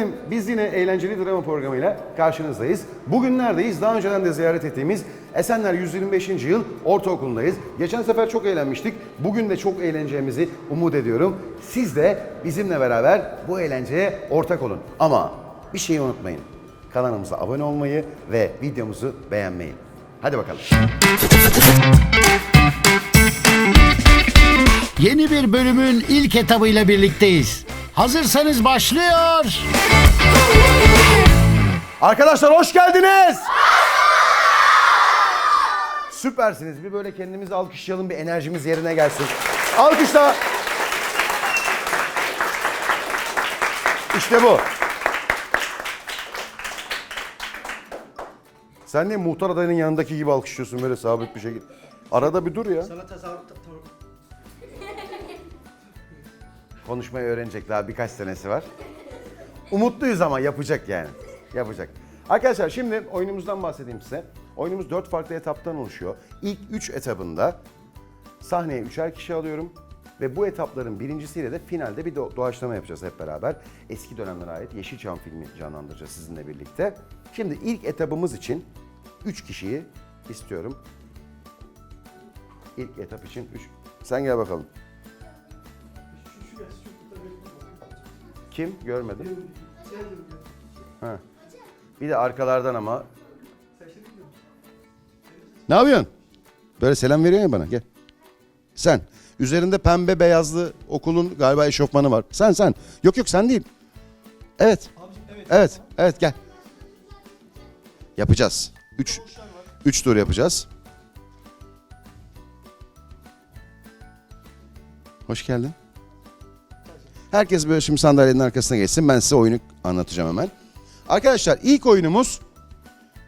Efendim biz yine eğlenceli drama programıyla karşınızdayız. Bugün neredeyiz? Daha önceden de ziyaret ettiğimiz Esenler 125. yıl ortaokulundayız. Geçen sefer çok eğlenmiştik. Bugün de çok eğleneceğimizi umut ediyorum. Siz de bizimle beraber bu eğlenceye ortak olun. Ama bir şeyi unutmayın. Kanalımıza abone olmayı ve videomuzu beğenmeyi. Hadi bakalım. Yeni bir bölümün ilk etabıyla birlikteyiz. Hazırsanız başlıyor. Arkadaşlar hoş geldiniz. Süpersiniz. Bir böyle kendimizi alkışlayalım, bir enerjimiz yerine gelsin. Alkışla. İşte bu. Sen niye muhtar adayının yanındaki gibi alkışlıyorsun böyle sabit bir şekilde? Arada bir dur ya. Konuşmayı öğrenecek daha birkaç senesi var. Umutluyuz ama yapacak yani. Yapacak. Arkadaşlar şimdi oyunumuzdan bahsedeyim size. Oyunumuz dört farklı etaptan oluşuyor. İlk üç etabında sahneye üçer kişi alıyorum. Ve bu etapların birincisiyle de finalde bir do- doğaçlama yapacağız hep beraber. Eski dönemlere ait Yeşilçam filmi canlandıracağız sizinle birlikte. Şimdi ilk etabımız için üç kişiyi istiyorum. İlk etap için üç. Sen gel bakalım. Kim? Görmedim. Ha. Bir de arkalardan ama. Ne yapıyorsun? Böyle selam veriyor ya bana. Gel. Sen. Üzerinde pembe beyazlı okulun galiba eşofmanı var. Sen sen. Yok yok sen değil. Evet. Evet. Evet gel. Yapacağız. Üç, üç tur yapacağız. Hoş geldin. Herkes böyle şimdi sandalyenin arkasına geçsin. Ben size oyunu anlatacağım hemen. Arkadaşlar ilk oyunumuz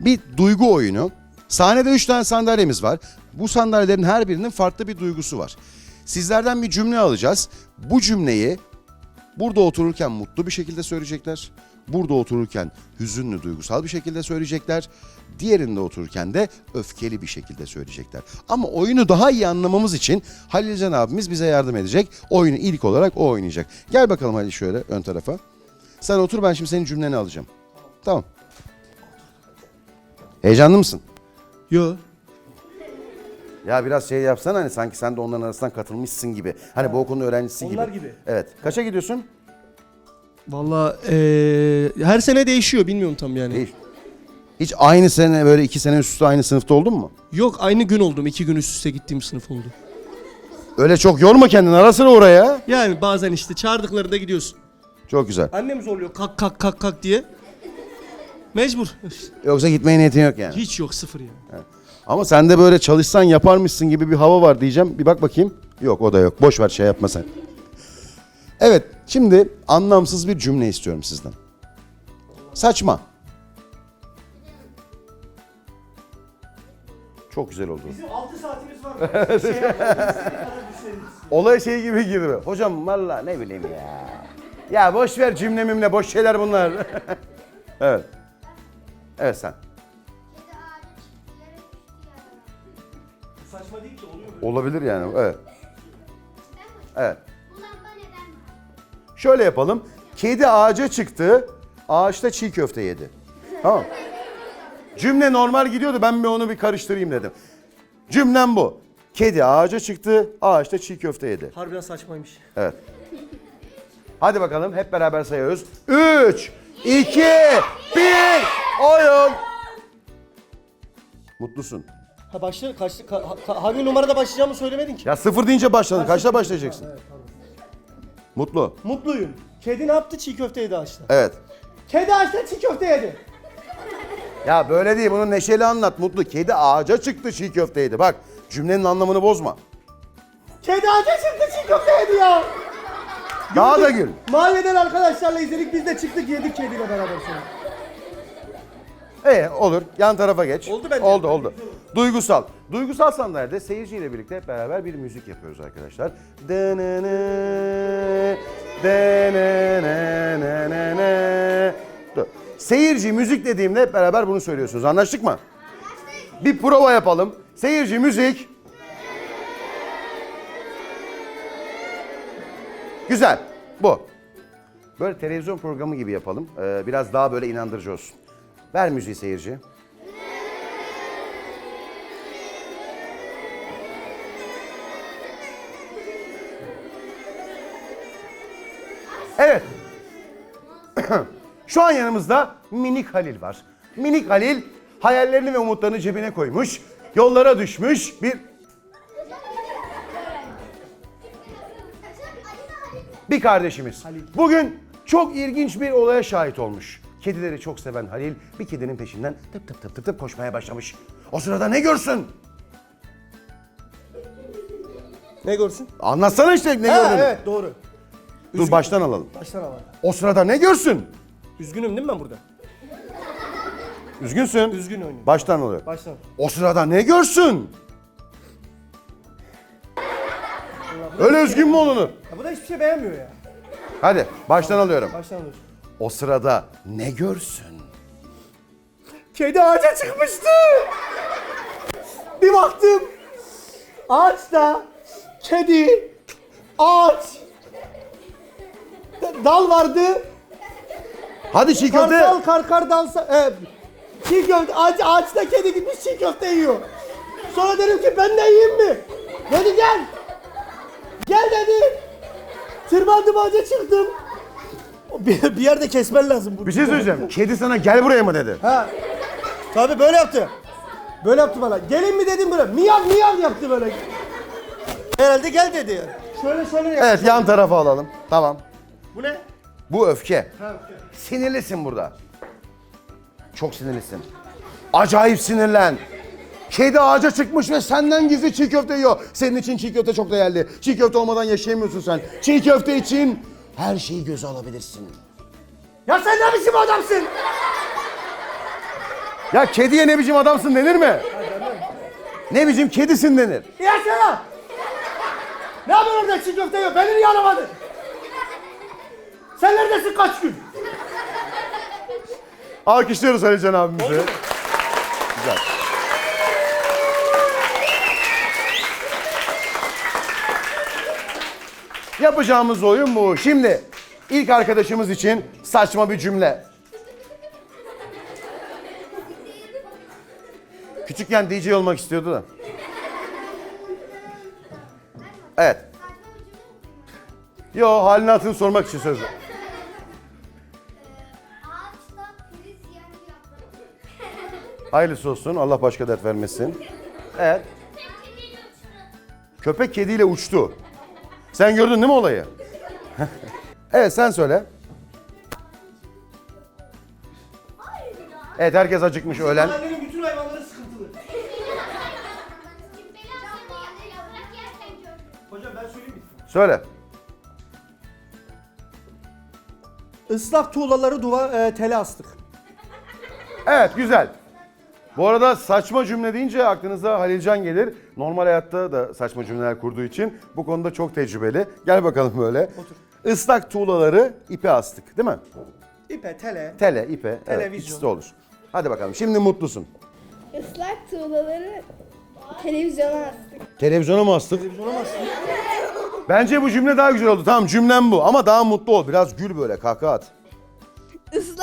bir duygu oyunu. Sahnede 3 tane sandalyemiz var. Bu sandalyelerin her birinin farklı bir duygusu var. Sizlerden bir cümle alacağız. Bu cümleyi burada otururken mutlu bir şekilde söyleyecekler. Burada otururken hüzünlü, duygusal bir şekilde söyleyecekler. Diğerinde otururken de öfkeli bir şekilde söyleyecekler. Ama oyunu daha iyi anlamamız için Halil Can abimiz bize yardım edecek. Oyunu ilk olarak o oynayacak. Gel bakalım Halil şöyle ön tarafa. Sen otur ben şimdi senin cümleni alacağım. Tamam. Heyecanlı mısın? Yo. Ya biraz şey yapsan hani sanki sen de onların arasından katılmışsın gibi. Hani bu okulun öğrencisi gibi. Onlar gibi. Evet. Kaça gidiyorsun? Valla eee, her sene değişiyor bilmiyorum tam yani. Değil. Hiç aynı sene böyle iki sene üst üste aynı sınıfta oldun mu? Yok aynı gün oldum. iki gün üst üste gittiğim sınıf oldu. Öyle çok yorma kendini ara sıra oraya. Yani bazen işte çağırdıklarında gidiyorsun. Çok güzel. Annem zorluyor kalk kalk kalk kalk diye. Mecbur. Yoksa gitmeye niyetin yok yani. Hiç yok sıfır yani. Ama sende böyle çalışsan yaparmışsın gibi bir hava var diyeceğim. Bir bak bakayım. Yok o da yok. Boş ver şey yapma sen. Evet şimdi anlamsız bir cümle istiyorum sizden. Saçma. Çok güzel oldu. Bizim 6 saatimiz var. Olay şey gibi gibi. Hocam valla ne bileyim ya. Ya boş ver cümlemimle boş şeyler bunlar. evet. Evet sen. Saçma değil ki oluyor Olabilir yani. Evet. Evet. Şöyle yapalım. Kedi ağaca çıktı. Ağaçta çiğ köfte yedi. Tamam. Cümle normal gidiyordu. Ben bir onu bir karıştırayım dedim. Cümlem bu. Kedi ağaca çıktı. Ağaçta çiğ köfte yedi. Harbiden saçmaymış. Evet. Hadi bakalım hep beraber sayıyoruz. 3, 2, 1, oyun. Mutlusun. Ha başla kaçtı ka, ha- hangi numarada başlayacağımı söylemedin ki. Ya sıfır deyince başladın. Kaçta başlayacaksın? Mutlu. Mutluyum. Kedi ne yaptı? Çiğ köfte yedi ağaçta. Evet. Kedi ağaçta çiğ köfte yedi. Ya böyle değil bunu neşeli anlat Mutlu. Kedi ağaca çıktı çiğ köfte yedi. Bak cümlenin anlamını bozma. Kedi ağaca çıktı çiğ köfte yedi ya. Daha da gül. Mahalleden arkadaşlarla izledik biz de çıktık yedik kediyle beraber sonra. Ee olur. Yan tarafa geç. Oldu bence. Oldu oldu. Duygusal. Duygusal sandalyede seyirciyle birlikte hep beraber bir müzik yapıyoruz arkadaşlar. Seyirci müzik dediğimde hep beraber bunu söylüyorsunuz. Anlaştık mı? Bir prova yapalım. Seyirci müzik. Güzel. Bu. Böyle televizyon programı gibi yapalım. Ee, biraz daha böyle inandırıcı olsun. Ver müziği seyirci. Evet. Şu an yanımızda minik Halil var. Minik Halil hayallerini ve umutlarını cebine koymuş, yollara düşmüş bir bir kardeşimiz. Bugün çok ilginç bir olaya şahit olmuş. Kedileri çok seven Halil bir kedinin peşinden tıp tıp tıp tıp tıp koşmaya başlamış. O sırada ne görsün? Ne görsün? Anlatsana işte ne gördün. evet doğru. Dur baştan alalım. Baştan alalım. O sırada ne görsün? Üzgünüm değil mi ben burada? Üzgünsün. Üzgün oynuyorum. Baştan oluyor. Baştan. O sırada ne görsün? Öyle üzgün mü olunur? Ya bu da hiçbir şey beğenmiyor ya. Hadi baştan alıyorum. Baştan alıyorsun. O sırada ne görsün? Kedi ağaca çıkmıştı. Bir baktım. Ağaçta kedi, ağaç, dal vardı. Hadi çiğ köfte. Kartal karkar dansa. E, çiğ köfte, ağaç, ağaçta kedi gitmiş çiğ köfte yiyor. Sonra dedim ki ben de yiyeyim mi? Dedi gel. Gel dedi. Tırmandım ağaca çıktım. Bir, bir yerde kesmen lazım bunu. Bir şey söyleyeceğim. Kedi sana gel buraya mı dedi? Ha. Tabii böyle yaptı. Böyle yaptı bana. Gelin mi dedim böyle. Miyav miyav yaptı böyle. Herhalde gel dedi. Şöyle şöyle yaptı. Evet yan tarafa alalım. Tamam. Bu ne? Bu öfke. Ha. Sinirlisin burada. Çok sinirlisin. Acayip sinirlen. Kedi ağaca çıkmış ve senden gizli çiğ köfte yiyor. Senin için çiğ köfte çok değerli. Çiğ köfte olmadan yaşayamıyorsun sen. Çiğ köfte için her şeyi göze alabilirsin. Ya sen ne biçim adamsın? Ya kediye ne biçim adamsın denir mi? Ne biçim kedisin denir. Ya sana. Ne yapıyorsun orada çiğ köfte yiyor? Beni niye aramadın? Sen neredesin kaç gün? Alkışlıyoruz Ali Can abimizi. Güzel. Yapacağımız oyun bu. Şimdi ilk arkadaşımız için saçma bir cümle. Küçükken DJ olmak istiyordu da. Evet. Yo halini hatırını sormak için sözü. Ağaçta Hayırlısı olsun. Allah başka dert vermesin. Evet. Köpek kediyle uçtu. Sen gördün değil mi olayı? evet sen söyle. Evet herkes acıkmış öğlen. Bütün hayvanları sıkıntılı. Hocam ben söyleyeyim mi? Söyle. Islak tuğlaları duva e, tele astık. Evet güzel. Bu arada saçma cümle deyince aklınıza Halilcan gelir. Normal hayatta da saçma cümleler kurduğu için bu konuda çok tecrübeli. Gel bakalım böyle. Otur. Islak tuğlaları ipe astık değil mi? İpe, tele. Tele, ipe. Evet, Televizyon. ikisi de olur. Hadi bakalım şimdi mutlusun. Islak tuğlaları televizyona astık. Televizyona mı astık? Televizyona mı astın? Bence bu cümle daha güzel oldu. Tamam cümlem bu ama daha mutlu ol. Biraz gül böyle kahkaha at.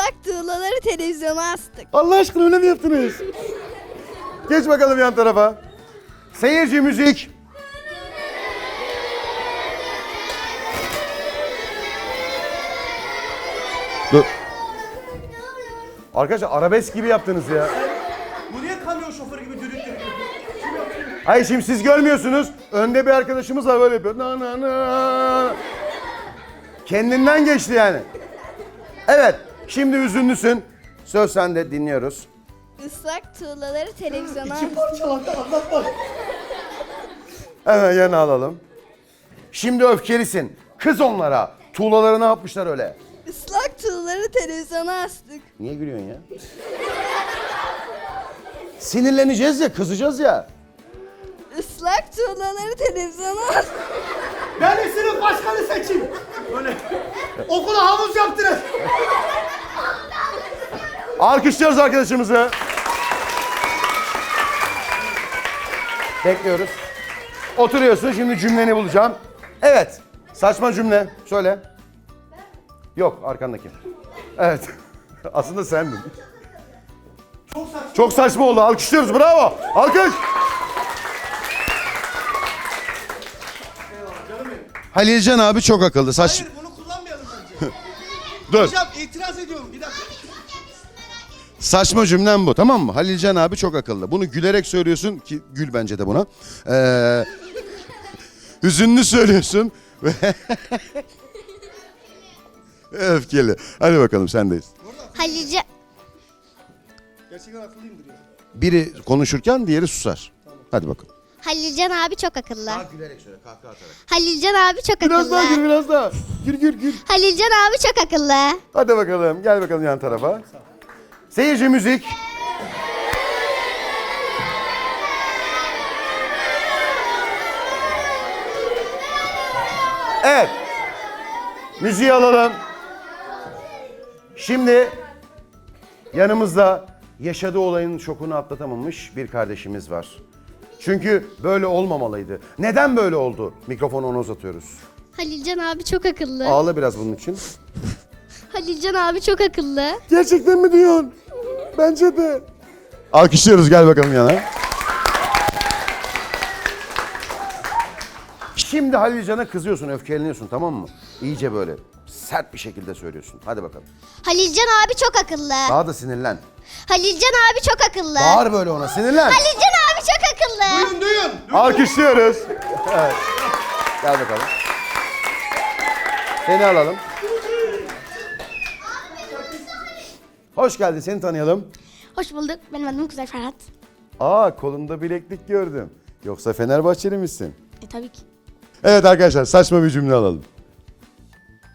Islak tuğlaları televizyona astık. Allah aşkına öyle mi yaptınız? Geç bakalım yan tarafa. Seyirci müzik. Dur. Arkadaşlar arabesk gibi yaptınız ya. Bu niye kamyon şoförü gibi dürüt dürüt? Hayır şimdi siz görmüyorsunuz. Önde bir arkadaşımız var böyle yapıyor. Na na na. Kendinden geçti yani. Evet. Şimdi üzünlüsün. Söz sende dinliyoruz. Islak tuğlaları televizyona İçim astık. parçalandı anlat bak. Hemen yana alalım. Şimdi öfkelisin. Kız onlara. Tuğlaları ne yapmışlar öyle? Islak tuğlaları televizyona astık. Niye gülüyorsun ya? Sinirleneceğiz ya, kızacağız ya. Islak tuğlaları televizyona astık. Ben de sınıf başkanı seçeyim. Böyle okula havuz yaptırın. Alkışlıyoruz arkadaşımızı. Bekliyoruz. Oturuyorsun şimdi cümleni bulacağım. Evet. Saçma cümle. Söyle. Yok arkandaki. Evet. Aslında sendin. Çok saçma. Çok saçma oldu. Alkışlıyoruz. Bravo. Alkış. Halilcan abi çok akıllı. Saç... Hayır bunu kullanmayalım bence. Dur. Hocam itiraz ediyorum bir dakika. Saçma cümlem bu tamam mı? Halilcan abi çok akıllı. Bunu gülerek söylüyorsun ki gül bence de buna. Ee, hüzünlü söylüyorsun. Öfkeli. Hadi bakalım sendeyiz. Halilcan Gerçekten akıllıyımdır ya. Biri konuşurken diğeri susar. Hadi bakalım. Halilcan abi çok akıllı. gülerek söyle kahkaha atarak. Halilcan abi çok Biraz daha akıllı. gül biraz daha. Gül gül gül. Halilcan abi çok akıllı. Hadi bakalım gel bakalım yan tarafa. Seyirci müzik. Evet. Müziği alalım. Şimdi yanımızda yaşadığı olayın şokunu atlatamamış bir kardeşimiz var. Çünkü böyle olmamalıydı. Neden böyle oldu? Mikrofonu ona uzatıyoruz. Halilcan abi çok akıllı. Ağla biraz bunun için. Halilcan abi çok akıllı. Gerçekten mi diyorsun? Bence de. Alkışlıyoruz gel bakalım yana. Şimdi Halil Can'a kızıyorsun, öfkeleniyorsun tamam mı? İyice böyle sert bir şekilde söylüyorsun. Hadi bakalım. Halilcan abi çok akıllı. Daha da sinirlen. Halilcan abi çok akıllı. Bağır böyle ona, sinirlen. Halilcan abi çok akıllı. Duyun duyun. Alkışlıyoruz. Evet. Gel bakalım. Seni alalım. Hoş geldin, seni tanıyalım. Hoş bulduk. Benim adım Kuzey Ferhat. Aa kolunda bileklik gördüm. Yoksa Fenerbahçeli misin? E tabii ki. Evet arkadaşlar saçma bir cümle alalım.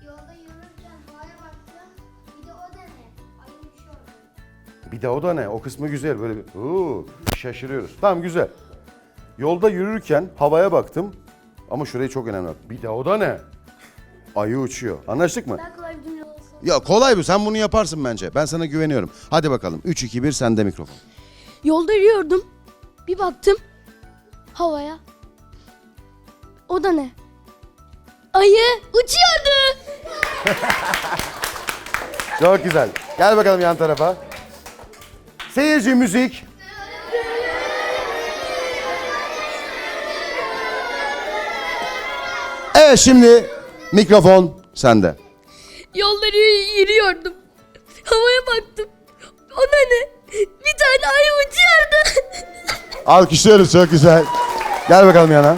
Yolda yürürken havaya baktım. Bir de o da ne? Ayı uçuyor. Bir de o da ne? O kısmı güzel böyle bir uuu, şaşırıyoruz. Tamam güzel. Yolda yürürken havaya baktım ama şurayı çok önemli. Bir de o da ne? Ayı uçuyor. Anlaştık mı? Daha kolay bir. Ya kolay bu. Sen bunu yaparsın bence. Ben sana güveniyorum. Hadi bakalım. 3 2 1 sende mikrofon. Yolda yürüyordum. Bir baktım havaya. O da ne? Ayı uçuyordu. Çok güzel. Gel bakalım yan tarafa. Seyirci müzik. Evet şimdi mikrofon sende. Yürü- yürüyordum. Havaya baktım. O da ne? Bir tane ayı uçuyordu. Alkışlıyoruz çok güzel. Gel bakalım yana.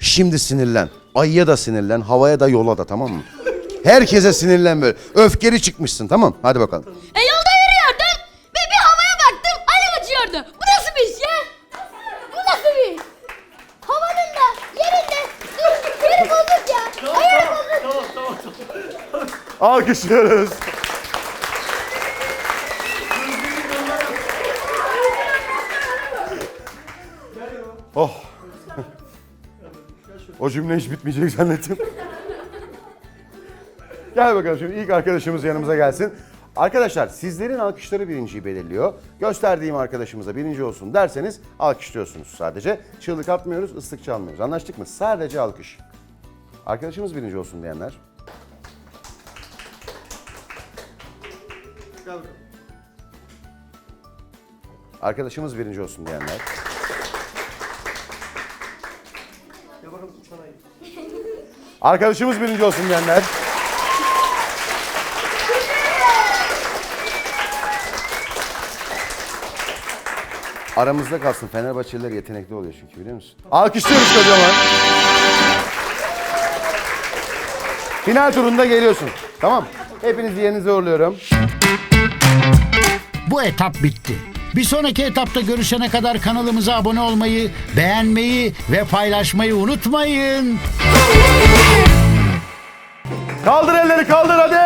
Şimdi sinirlen. Ayıya da sinirlen, havaya da yola da tamam mı? Herkese sinirlen böyle. Öfkeli çıkmışsın tamam Hadi bakalım. E yolda yürüyordum. Ve bir havaya baktım. Ayı uçuyordu. Bu nasıl bir iş ya? Bu nasıl bir iş? Havanın da yerinde. Dur. Yeri bozuk ya. Ayarı bozuk. Alkışlıyoruz. Oh. O cümle hiç bitmeyecek zannettim. Gel bakalım şimdi ilk arkadaşımız yanımıza gelsin. Arkadaşlar sizlerin alkışları birinciyi belirliyor. Gösterdiğim arkadaşımıza birinci olsun derseniz alkışlıyorsunuz sadece. Çığlık atmıyoruz, ıslık çalmıyoruz. Anlaştık mı? Sadece alkış. Arkadaşımız birinci olsun diyenler. Arkadaşımız birinci olsun diyenler. Ya bakalım uçan ayı. Arkadaşımız birinci olsun diyenler. Aramızda kalsın. Fenerbahçeliler yetenekli oluyor çünkü biliyor musun? Alkışlıyoruz kocaman. Final turunda geliyorsun. Tamam. Hepinizi yerinize uğurluyorum. Bu etap bitti. Bir sonraki etapta görüşene kadar kanalımıza abone olmayı, beğenmeyi ve paylaşmayı unutmayın. Kaldır elleri kaldır hadi.